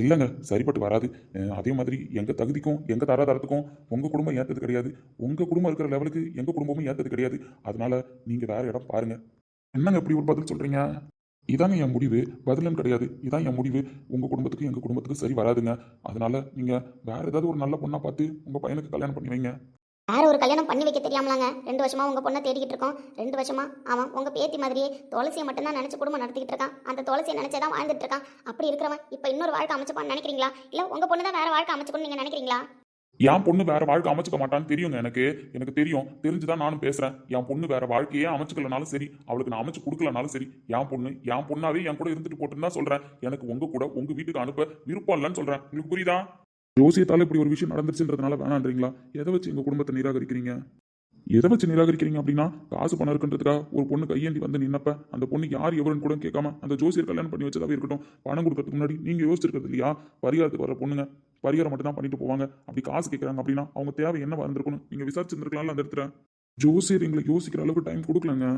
இல்லைங்க சரிப்பட்டு வராது. அதே மாதிரி எங்கள் தகுதிக்கும் எங்கள் தராதரத்துக்கும் உங்கள் குடும்பம் ஏற்றது கிடையாது. உங்கள் குடும்பம் இருக்கிற லெவலுக்கு எங்கள் குடும்பமும் ஏற்றது கிடையாது. அதனால நீங்கள் வேறு இடம் பாருங்கள் என்னங்க இப்படி ஒரு பதில் சொல்கிறீங்க இதாங்க என் முடிவு. பதிலும் கிடையாது. இதான் என் முடிவு. உங்கள் குடும்பத்துக்கு எங்கள் குடும்பத்துக்கு சரி வராதுங்க. அதனால நீங்கள் வேற ஏதாவது ஒரு நல்ல பொண்ணாக பார்த்து உங்கள் பையனுக்கு கல்யாணம் பண்ணி வைங்க. வேற ஒரு கல்யாணம் பண்ணி வைக்க தெரியாமலாங்க. ரெண்டு வருஷமா உங்க பொண்ணை தேடிக்கிட்டு இருக்கோம். ரெண்டு வருஷமா அவன் உங்க பேத்தி மாதிரியே துளசியை மட்டும்தான் நினைச்சு குடும்பம் நடத்திக்கிட்டு இருக்கான். அந்த துளசியை நினைச்சதான் வாழ்ந்துட்டு இருக்கான். அப்படி இருக்கிறவன் இப்ப இன்னொரு வாழ்க்கை அமைச்சுப்பான்னு நினைக்கிறீங்களா? இல்ல உங்க பொண்ணு தான் வேற வாழ்க்கை அமைச்சுக்கணும்னு நீங்க நினைக்கிறீங்களா? என் பொண்ணு வேற வாழ்க்கை அமைச்சுக்க மாட்டான்னு தெரியுங்க எனக்கு. எனக்கு தெரியும். தெரிஞ்சுதான் நானும் பேசுறேன். என் பொண்ணு வேற வாழ்க்கையே அமைச்சுக்கலனாலும் சரி அவளுக்கு நான் அமைச்சு கொடுக்கலனாலும் சரி என் பொண்ணு என் பொண்ணாவே என் கூட இருந்துட்டு போட்டுன்னு தான் சொல்றேன். எனக்கு உங்க கூட உங்க வீட்டுக்கு அனுப்ப விருப்பம் இல்லைன்னு சொல்றேன். உங்களுக்கு புரியுதா? ஜோசியத்தால இப்படி ஒரு விஷயம் நடந்துச்சுன்றதுனால வேணான்றீங்களா? எதை வச்சு எங்க குடும்பத்தை நிராகரிக்கிறீங்க? எதை வச்சு நிராகரிக்கிறீங்க அப்படின்னா காசு பணம் இருக்குன்றதுக்காக ஒரு பொண்ணு கையேந்தி வந்து நின்னப்ப அந்த பொண்ணு யார் எவருன்னு கூட கேட்காம அந்த ஜோசியர் கல்யாணம் பண்ணி வச்சதாவே இருக்கட்டும் பணம் கொடுக்கறதுக்கு முன்னாடி நீங்க யோசிச்சிருக்கிறது இல்லையா? பரிகாரத்துக்கு வர பொண்ணுங்க. பரிகாரம் மட்டும் தான் பண்ணிட்டு போவாங்க. அப்படி காசு கேட்குறாங்க அப்படின்னா அவங்க தேவை என்ன இருந்திருக்கணும் நீங்க விசாரிச்சிருந்துருக்கலாம்ல அந்த இடத்துல. ஜோசியர் எங்களுக்கு யோசிக்கிற அளவுக்கு டைம் கொடுக்கலங்க.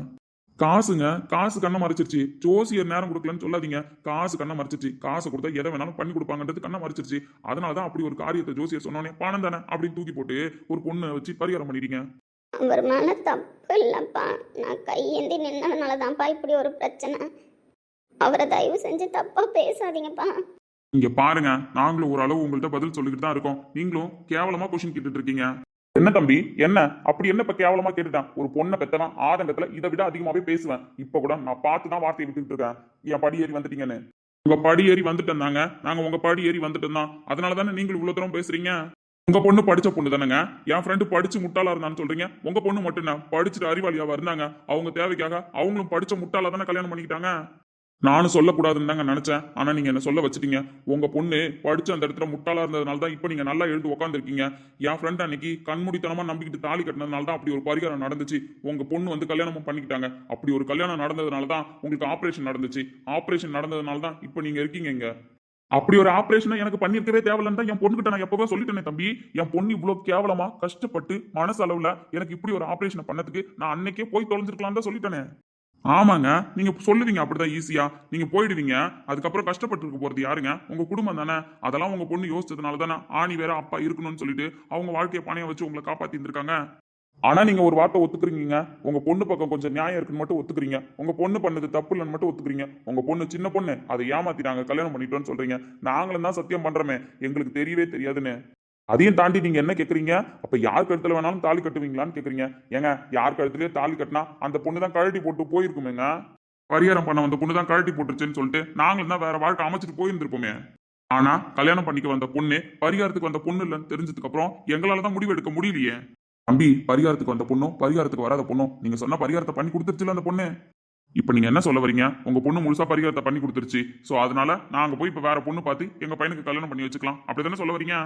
காசுங்க காசு கண்ணை மறைச்சிருச்சு. ஜோசியர் நேரம் கொடுக்கலன்னு சொல்லாதீங்க. காசு கண்ணை மறைச்சிருச்சு. காசு கொடுத்தா எதை வேணாலும் பண்ணி கொடுப்பாங்கன்றது கண்ணை மறைச்சிருச்சு. அதனால தான் அப்படி ஒரு காரியத்தை ஜோசியர் சொன்னோன்னே பணம் தானே அப்படின்னு தூக்கி போட்டு ஒரு பொண்ணை வச்சு பரிகாரம் பண்ணிட்டீங்க. அவர் மேல தப்பு இல்லப்பா. நான் கையேந்தி நின்னதுனால தான்ப்பா இப்படி ஒரு பிரச்சனை. அவரை தயவு செஞ்சு தப்பா பேசாதீங்கப்பா. இங்க பாருங்க. நாங்களும் ஓரளவு உங்கள்ட்ட பதில் சொல்லிக்கிட்டு தான் இருக்கோம். நீங்களும் கேவலமா கொஸ்டின் கேட்டுட்டு இருக்கீங்க. என்ன தம்பி? என்ன? அப்படி என்ன இப்ப கேவலமா கேட்டுட்டான்? ஒரு பொண்ணை பெத்தனா ஆதங்கத்துல இதை விட அதிகமாவே பேசுவேன். இப்ப கூட நான் பார்த்து தான் வார்த்தையை விட்டுட்டு இருக்கேன். என் படி ஏறி வந்துட்டீங்கன்னு. உங்க படி ஏறி வந்துட்டு தாங்க. நாங்க உங்க படி ஏறி வந்துட்டோம் தான். அதனால தானே நீங்களும் இவ்வளவு தூரம் பேசுறீங்க? உங்க பொண்ணு படிச்ச பொண்ணு தானேங்க. என் ஃப்ரெண்டு படிச்சு முட்டாளா இருந்தான்னு சொல்றீங்க. உங்க பொண்ணு மட்டும் என்ன? படிச்சுட்டு அறிவாளியாவா இருந்தாங்க? அவங்க தேவைக்காக அவங்களும் படிச்ச முட்டாளா தானே கல்யாணம் பண்ணிக்கிட்டாங்க? நானும் சொல்லக்கூடாதுன்னு தாங்க நினைச்சேன். ஆனா நீங்க என்ன சொல்ல வச்சுட்டீங்க. உங்க பொண்ணு படித்து அந்த இடத்துல முட்டாளா இருந்ததுனால தான் இப்போ நீங்க நல்லா எழுந்து உட்காந்துருக்கீங்க என் ஃப்ரெண்ட் அன்னைக்கு கண்மூடித்தனமா நம்பிக்கிட்டு தாலி கட்டினதுனால தான் அப்படி ஒரு பரிகாரம் நடந்துச்சு. உங்க பொண்ணு வந்து கல்யாணமும் பண்ணிக்கிட்டாங்க. அப்படி ஒரு கல்யாணம் நடந்ததுனால தான் உங்களுக்கு ஆபரேஷன் நடந்துச்சு. ஆபரேஷன் நடந்ததுனால தான் இப்போ நீங்க இருக்கீங்க இங்க. அப்படி ஒரு ஆபரேஷனை எனக்கு பண்ணிருக்கவே தேவையில்லைன்னு தான் என் பொண்ணுகிட்ட நான் எப்பவே சொல்லிட்டேனே தம்பி. என் பொண்ணு இவ்வளவு கேவலமா கஷ்டப்பட்டு மனசு அளவுல எனக்கு இப்படி ஒரு ஆபரேஷனை பண்ணதுக்கு நான் அன்னைக்கே போய் தொலைஞ்சிருக்கலாம் தான் சொல்லிட்டேனே. ஆமாங்க. நீங்க சொல்லுவீங்க அப்படிதான் ஈஸியா நீங்க போயிடுவீங்க. அதுக்கப்புறம் கஷ்டப்பட்டு இருக்க போறது யாருங்க? உங்க குடும்பம் தானே. அதெல்லாம் உங்க பொண்ணு யோசிச்சதுனால தானே. ஆணி வேற அப்பா இருக்கணும்னு சொல்லிட்டு அவங்க வாழ்க்கையை பணைய வச்சு உங்களை காப்பாத்தி இருந்திருக்காங்க ஆனா நீங்க ஒரு வார்த்தை ஒத்துக்கிறீங்க உங்க பொண்ணு பக்கம் கொஞ்சம் நியாயம் இருக்குன்னு மட்டும் ஒத்துக்கிறீங்க. உங்க பொண்ணு பண்ணது தப்பு இல்லைன்னு மட்டும் ஒத்துக்கிறீங்க. உங்க பொண்ணு சின்ன பொண்ணு. அதை ஏமாத்திட்டாங்க. கல்யாணம் பண்ணிட்டோம்னு சொல்றீங்க. நாங்களும் தான் சத்தியம் பண்றோமே. எங்களுக்கு தெரியவே தெரியாதுன்னு. அதையும் தாண்டி நீங்க என்ன கேக்குறீங்க? அப்ப யார் கழுத்துல வேணாலும் தாலி கட்டுவீங்களான்னு கேக்குறீங்க. ஏங்க யார் கழுத்துலயே தாலி கட்டினா அந்த பொண்ணு தான் கழட்டி போட்டு போயிருக்குமேங்க? பரிகாரம் பண்ண வந்த பொண்ணு தான் கழட்டி போட்டுருச்சுன்னு சொல்லிட்டு நாங்களும் தான் வேற வாழ்க்கை அமைச்சிட்டு போயிருந்திருப்போமே. ஆனா கல்யாணம் பண்ணிக்க வந்த பொண்ணு பரிகாரத்துக்கு வந்த பொண்ணு இல்லைன்னு தெரிஞ்சதுக்கு அப்புறம் எங்களால தான் முடிவு எடுக்க முடியலையே. தம்பி பரிகாரத்துக்கு வந்த பொண்ணும் பரிகாரத்துக்கு வராத பொண்ணும் நீங்க சொன்ன பரிகாரத்தை பண்ணி கொடுத்துருச்சுல அந்த பொண்ணு? இப்ப நீங்க என்ன சொல்ல வரீங்க? உங்க பொண்ணு முழுசா பரிகாரத்தை பண்ணி கொடுத்துருச்சு. சோ அதனால நாங்க போய் இப்ப வேற பொண்ணு பார்த்து எங்க பையனுக்கு கல்யாணம் பண்ணி வச்சுக்கலாம். அப்படிதானே சொல்ல வரீங்க?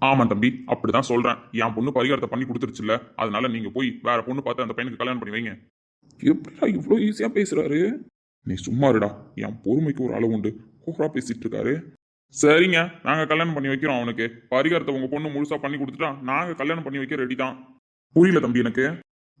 ஆமாம் தம்பி அப்படிதான் சொல்கிறேன் என் பொண்ணு பரிகாரத்தை பண்ணி கொடுத்துருச்சுல்ல அதனால நீங்கள் போய் வேற பொண்ணு பார்த்து அந்த பையனுக்கு கல்யாணம் பண்ணி வைங்க. எப்படிடா இவ்வளோ ஈஸியாக பேசுகிறாரு நீ சும்மா இருடா என் பொறுமைக்கு ஒரு அளவு உண்டு. கோரா பேசிட்டு இருக்காரு. சரிங்க நாங்கள் கல்யாணம் பண்ணி வைக்கிறோம் அவனுக்கு. பரிகாரத்தை உங்கள் பொண்ணு முழுசாக பண்ணி கொடுத்துட்டா நாங்கள் கல்யாணம் பண்ணி வைக்க ரெடி தான். புரியல தம்பி எனக்கு?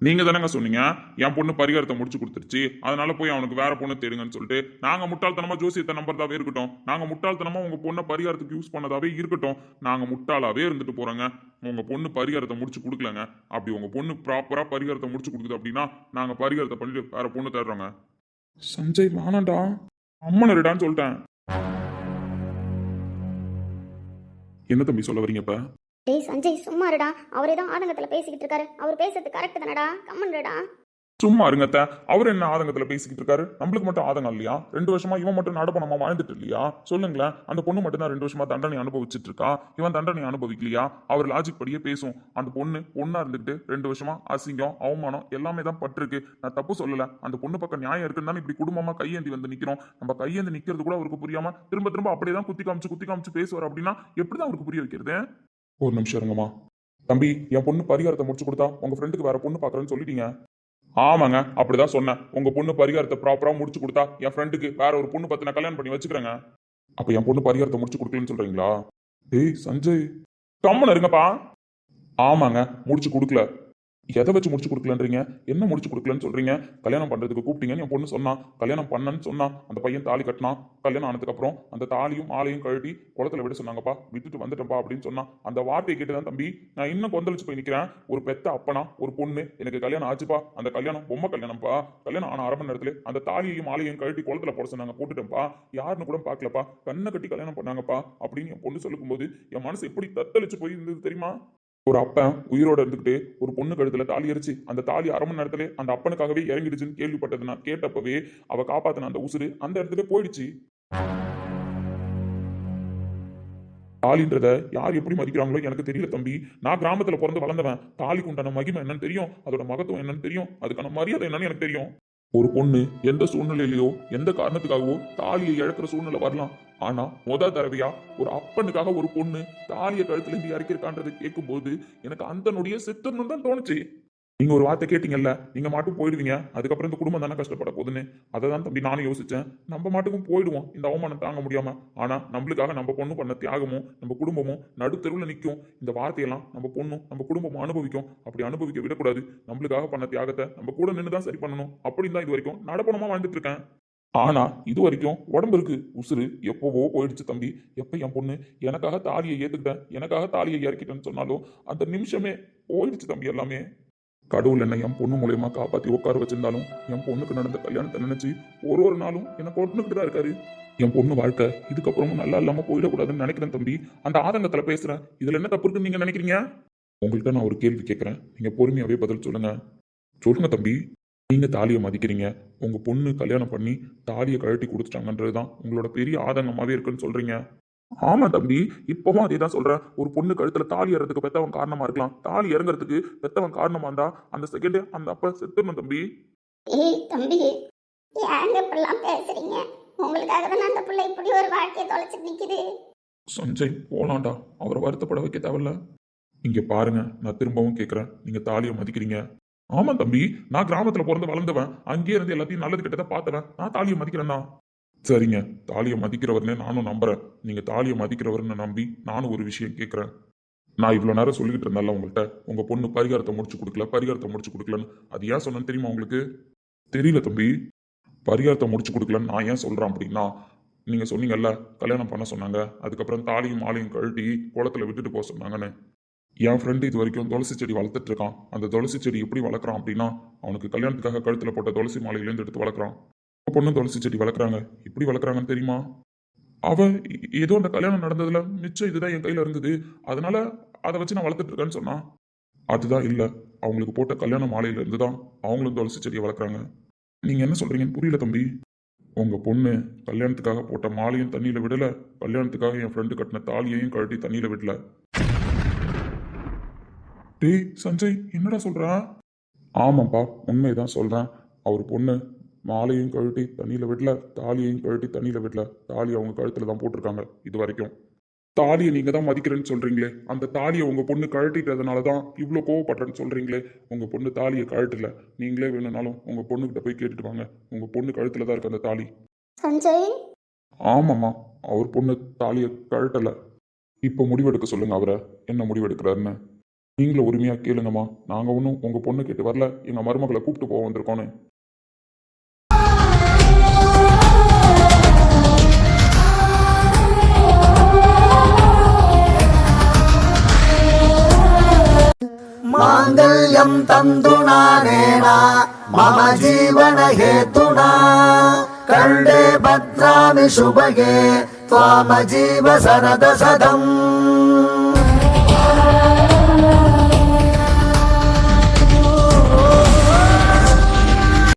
நீங்க தானங்க சொன்னீங்க. என் பொண்ணு பரிகாரத்தை முடிச்சு கொடுத்துருச்சு. அதனால போய் அவனுக்கு வேற பொண்ணு தேடுங்கன்னு சொல்லிட்டு நாங்க முட்டாள்தனமா ஜோசியத்தை நம்புறதாவே இருக்கட்டும். நாங்க முட்டாள்தனமா உங்க பொண்ணை பரிகாரத்துக்கு யூஸ் பண்ணதாவே இருக்கட்டும். நாங்க முட்டாளாவே இருந்துட்டு போறோங்க. உங்க பொண்ணு பரிகாரத்தை முடிச்சு கொடுக்கலங்க. அப்படி உங்க பொண்ணு ப்ராப்பரா பரிகாரத்தை முடிச்சு கொடுக்குது அப்படின்னா நாங்க பரிகாரத்தை பண்ணிட்டு வேற பொண்ணு தேடுறோங்க. சஞ்சய் வேணாண்டா அம்மனருடான்னு சொல்லிட்டேன். என்ன தம்பி சொல்ல வரீங்க இப்ப? டேய் சஞ்சய் சும்மா இருடா. அவர் ஏதோ ஆதங்கத்தில் பேசிக்கிட்டு இருக்காரு. அவர் பேசுறது கரெக்ட் தானடா. கம்மன்டா சும்மா இருங்கத்த அவர் என்ன ஆதங்கத்துல பேசிக்கிட்டு இருக்காரு? நம்மளுக்கு மட்டும் ஆதங்கம் இல்லையா? ரெண்டு வருஷமா இவன் மட்டும் நடப்பணமா வாழ்ந்துட்டு இல்லையா? சொல்லுங்களேன். அந்த பொண்ணு மட்டும் தான் ரெண்டு வருஷமா தண்டனை அனுபவிச்சுட்டு இருக்கா? இவன் தண்டனை அனுபவிக்கலையா? அவர் லாஜிக் படியே பேசும். அந்த பொண்ணு பொண்ணா இருந்துகிட்டு ரெண்டு வருஷமா அசிங்கம் அவமானம் எல்லாமே தான் பட்டிருக்கு. நான் தப்பு சொல்லல. அந்த பொண்ணு பக்கம் நியாயம் இருக்குன்னு தானே இப்படி குடும்பமா கையேந்தி வந்து நிக்கிறோம். நம்ம கையேந்தி நிக்கிறது கூட அவருக்கு புரியாம திரும்ப திரும்ப அப்படியே தான் குத்தி காமிச்சு குத்தி காமிச்சு பேசுவார் அப்படின்னா எப்படிதான் அவருக்கு புரிய வைக்கிறது? ஒரு நிமிஷம் இருங்கம்மா. தம்பி என் பொண்ணு பரிகாரத்தை முடிச்சு கொடுத்தா உங்க ஃப்ரெண்டுக்கு வேற பொண்ணு பாக்குறேன்னு சொல்லிட்டீங்க. ஆமாங்க அப்படிதான் சொன்னேன். உங்க பொண்ணு பரிகாரத்தை ப்ராப்பரா முடிச்சு கொடுத்தா என் ஃப்ரெண்டுக்கு வேற ஒரு பொண்ணு பத்தி நான் கல்யாணம் பண்ணி வச்சுக்கிறேங்க. அப்ப என் பொண்ணு பரிகாரத்தை முடிச்சு கொடுக்கலன்னு சொல்றீங்களா? டேய் சஞ்சய். கம்மன் இருங்கப்பா. ஆமாங்க முடிச்சு கொடுக்கல. எதை வச்சு முடிச்சு கொடுக்கலன்றீங்க? என்ன முடிச்சு கொடுக்கலன்னு சொல்றீங்க? கல்யாணம் பண்றதுக்கு கூப்பிட்டீங்கன்னு என் பொண்ணு சொன்னா. கல்யாணம் பண்ணன்னு சொன்னா. அந்த பையன் தாலி கட்டினான். கல்யாணம் ஆனதுக்கப்புறம் அந்த தாலியும் ஆலையும் கழட்டி குளத்துல விட சொன்னாங்கப்பா. விட்டுட்டு வந்துட்டேன்ப்பா அப்படின்னு சொன்னா. அந்த வார்த்தையை கேட்டுதான் தம்பி நான் இன்னும் கொந்தளிச்சு போய் நிக்கிறேன். ஒரு பெத்த அப்பனா ஒரு பொண்ணு எனக்கு கல்யாணம் ஆச்சுப்பா. அந்த கல்யாணம் பொம்மை கல்யாணம்ப்பா. கல்யாணம் ஆன அரை மணி நேரத்துல அந்த தாலியையும் ஆலையும் கழட்டி குளத்துல போட சொன்னாங்க. போட்டுட்டேன்ப்பா. யாருன்னு கூட பார்க்கலப்பா. கண்ணை கட்டி கல்யாணம் பண்ணாங்கப்பா அப்படின்னு என் பொண்ணு சொல்லும்போது என் மனசு எப்படி தத்தளிச்சு போய் இருந்தது தெரியுமா? ஒரு அப்பன் உயிரோட இருந்துகிட்டு ஒரு பொண்ணு கழுத்துல தாலி எரிச்சு அந்த தாலி அரை மணி நேரத்துல அந்த அப்பனுக்காகவே இறங்கிடுச்சுன்னு கேள்விப்பட்டது நான் கேட்டப்பவே அவ காப்பாத்தின அந்த உசுறு அந்த இடத்துல போயிடுச்சு. தாலின்றத யார் எப்படி மதிக்கிறாங்களோ எனக்கு தெரியல தம்பி. நான் கிராமத்துல பிறந்து வளர்ந்தவன். தாலிக்கு உண்டான மகிமை என்னன்னு தெரியும். அதோட மகத்துவம் என்னன்னு தெரியும். அதுக்கான மரியாதை என்னன்னு எனக்கு தெரியும். ஒரு பொண்ணு எந்த சூழ்நிலையிலயோ எந்த காரணத்துக்காகவோ தாலியை இழக்கிற சூழ்நிலை வரலாம். ஆனா முத தடவையா ஒரு அப்பனுக்காக ஒரு பொண்ணு தாலியை கழுத்துல இருந்து இறக்கிருக்கான்றது கேட்கும்போது எனக்கு அந்த நொடிய தான் தோணுச்சு. நீங்க ஒரு வார்த்தை கேட்டீங்கல்ல நீங்க மாட்டும் போயிடுவீங்க. அதுக்கப்புறம் இந்த குடும்பம் தானே கஷ்டப்பட போகுதுன்னு. அதை தான் தம்பி நானும் யோசிச்சேன். நம்ம மாட்டுக்கும் போயிடுவோம். இந்த அவமானம் தாங்க முடியாம. ஆனா நம்மளுக்காக நம்ம பொண்ணு பண்ண தியாகமும் நம்ம குடும்பமும் நடுத்தெருவில் நிற்கும் இந்த வார்த்தையெல்லாம் நம்ம பொண்ணும் நம்ம குடும்பமும் அனுபவிக்கும். அப்படி அனுபவிக்க விடக்கூடாது. நம்மளுக்காக பண்ண தியாகத்தை நம்ம கூட நின்று தான் சரி பண்ணணும். அப்படின்னு தான் இது வரைக்கும் நடப்பணமா வாழ்ந்துட்டு இருக்கேன் ஆனா இது வரைக்கும் உடம்பு இருக்கு. உசுறு எப்போவோ போயிடுச்சு தம்பி. எப்ப என் பொண்ணு? எனக்காக தாலியை ஏத்துக்கிட்டேன். எனக்காக தாலியை இறக்கிட்டேன்னு சொன்னாலும் அந்த நிமிஷமே போயிடுச்சு தம்பி எல்லாமே. கடவுள் என்ன என் பொண்ணு மூலியமா காப்பாத்தி உட்கார வச்சிருந்தாலும் என் பொண்ணுக்கு நடந்த கல்யாணத்தை நினைச்சு ஒரு ஒரு நாளும் என்னை கொண்டுக்கிட்டு தான் இருக்காரு. என் பொண்ணு வாழ்க்கை இதுக்கப்புறமும் நல்லா இல்லாம போயிடக்கூடாதுன்னு நினைக்கிறேன் தம்பி. அந்த ஆதங்கத்துல பேசுறேன். இதுல என்ன தப்பு இருக்குன்னு நீங்க நினைக்கிறீங்க? உங்கள்கிட்ட நான் ஒரு கேள்வி கேட்கறேன் நீங்க பொறுமையாவே பதில் சொல்லுங்க. சொல்லுங்க தம்பி. நீங்க தாலியை மதிக்கிறீங்க. உங்க பொண்ணு கல்யாணம் பண்ணி தாலியை கழட்டி கொடுத்துட்டாங்கன்றது தான் உங்களோட பெரிய ஆதங்கமாவே இருக்குன்னு சொல்றீங்க. ஆமா தம்பி இப்பவும் அதே தான் சொல்றேன் ஒரு பொண்ணு கழுத்துல தாலி ஏறதுக்கு பெத்தவன் காரணமா இருக்கலாம். தாலி இறங்குறதுக்கு பெத்தவன் காரணமா இருந்தா அந்த செகண்டே அந்த அப்ப செத்துடணும் தம்பி. ஏய் தம்பி ஏங்க இப்படிலாம் பேசுறீங்க? உங்களுக்காக தான் அந்த பிள்ளை இப்படி ஒரு வாழ்க்கையை தொலைச்சிட்டு நிக்குது? சஞ்சய் போலாம்டா. அவரை வருத்தப்பட வைக்க தேவையில்ல. இங்க பாருங்க நான் திரும்பவும் கேக்குறேன். நீங்க தாலியை மதிக்கிறீங்க. ஆமா தம்பி நான் கிராமத்துல பிறந்து வளர்ந்தவன். அங்கேயே இருந்து எல்லாத்தையும் நல்லது கிட்டதை பார்த்தவன். நான் தாலியை மதிக்கிறேன் தான் சரிங்க. தாலியை மதிக்கிறவர்னே நானும் நம்புறேன். நீங்க தாலியை மதிக்கிறவர்னு நம்பி நானும் ஒரு விஷயம் கேட்குறேன் நான் இவ்வளோ நேரம் சொல்லிக்கிட்டு இருந்தேன்ல உங்கள்கிட்ட உங்க பொண்ணு பரிகாரத்தை முடிச்சு கொடுக்கல பரிகாரத்தை முடிச்சு கொடுக்கலன்னு. அது ஏன் சொன்னேன்னு தெரியுமா உங்களுக்கு? தெரியல தம்பி. பரிகாரத்தை முடிச்சு கொடுக்கலன்னு நான் ஏன் சொல்றேன் அப்படின்னா நீங்க சொன்னீங்கல்ல கல்யாணம் பண்ண சொன்னாங்க. அதுக்கப்புறம் தாலியும் மாலையும் கழட்டி குளத்துல விட்டுட்டு போக சொன்னாங்கன்னு. என் ஃப்ரெண்டு இது வரைக்கும் துளசி செடி வளர்த்துட்டு இருக்கான். அந்த துளசி செடி எப்படி வளர்க்குறான் அப்படின்னா அவனுக்கு கல்யாணத்துக்காக கழுத்துல போட்ட துளசி மாலையிலேருந்து எடுத்து வளர்க்குறான். பொண்ணு துளசி செடி வளர்க்குறாங்க. எப்படி வளர்க்குறாங்கன்னு தெரியுமா? அவ ஏதோ அந்த கல்யாணம் நடந்ததுல மிச்சம் இதுதான் என் கையில இருந்தது. அதனால அதை வச்சு நான் வளர்த்துட்டு இருக்கேன்னு சொன்னான் அதுதான் இல்லை. அவங்களுக்கு போட்ட கல்யாண மாலையில இருந்து தான் அவங்களும் துளசி செடியை வளர்க்குறாங்க. நீங்க என்ன சொல்றீங்கன்னு புரியல தம்பி. உங்க பொண்ணு கல்யாணத்துக்காக போட்ட மாலையும் தண்ணியில விடல. கல்யாணத்துக்காக என் ஃப்ரெண்டு கட்டின தாலியையும் கழட்டி தண்ணியில விடல. டேய் சஞ்சய் என்னடா சொல்ற? ஆமாப்பா உண்மைதான் சொல்றேன். அவர் பொண்ணு மாலையும் கழட்டி தண்ணியில விடல தாலியையும் கழட்டி தண்ணியில விடல தாலி அவங்க கழுத்துல தான் போட்டிருக்காங்க இது வரைக்கும் தாலியை நீங்க தான் மதிக்கிறேன்னு சொல்றீங்களே அந்த தாலியை உங்க பொண்ணு கழட்டிட்டதுனால தான் இவ்வளோ கோவப்படுறேன்னு சொல்றீங்களே உங்க பொண்ணு தாலியை கழட்டல. நீங்களே வேணும்னாலும் உங்க பொண்ணுகிட்ட போய் கேட்டுட்டு வாங்க. உங்க பொண்ணு கழுத்துல தான் இருக்கு அந்த தாலி. சஞ்சய்? ஆமாம்மா அவர் பொண்ணு தாலியை கழட்டல. இப்போ முடிவெடுக்க சொல்லுங்க அவரை. என்ன முடிவெடுக்கிறாருன்னு. நீங்களும் உரிமையா கேளுங்கம்மா. நாங்க ஒன்றும் உங்க பொண்ணு கேட்டு வரல. எங்க மருமகளை கூப்பிட்டு போக வந்திருக்கோன்னு. మాంగళ్యం తందునానేన మమ జీవన హేతునా? కండే భద్రామి శుభగే త్వామ జీవ సరద సదం.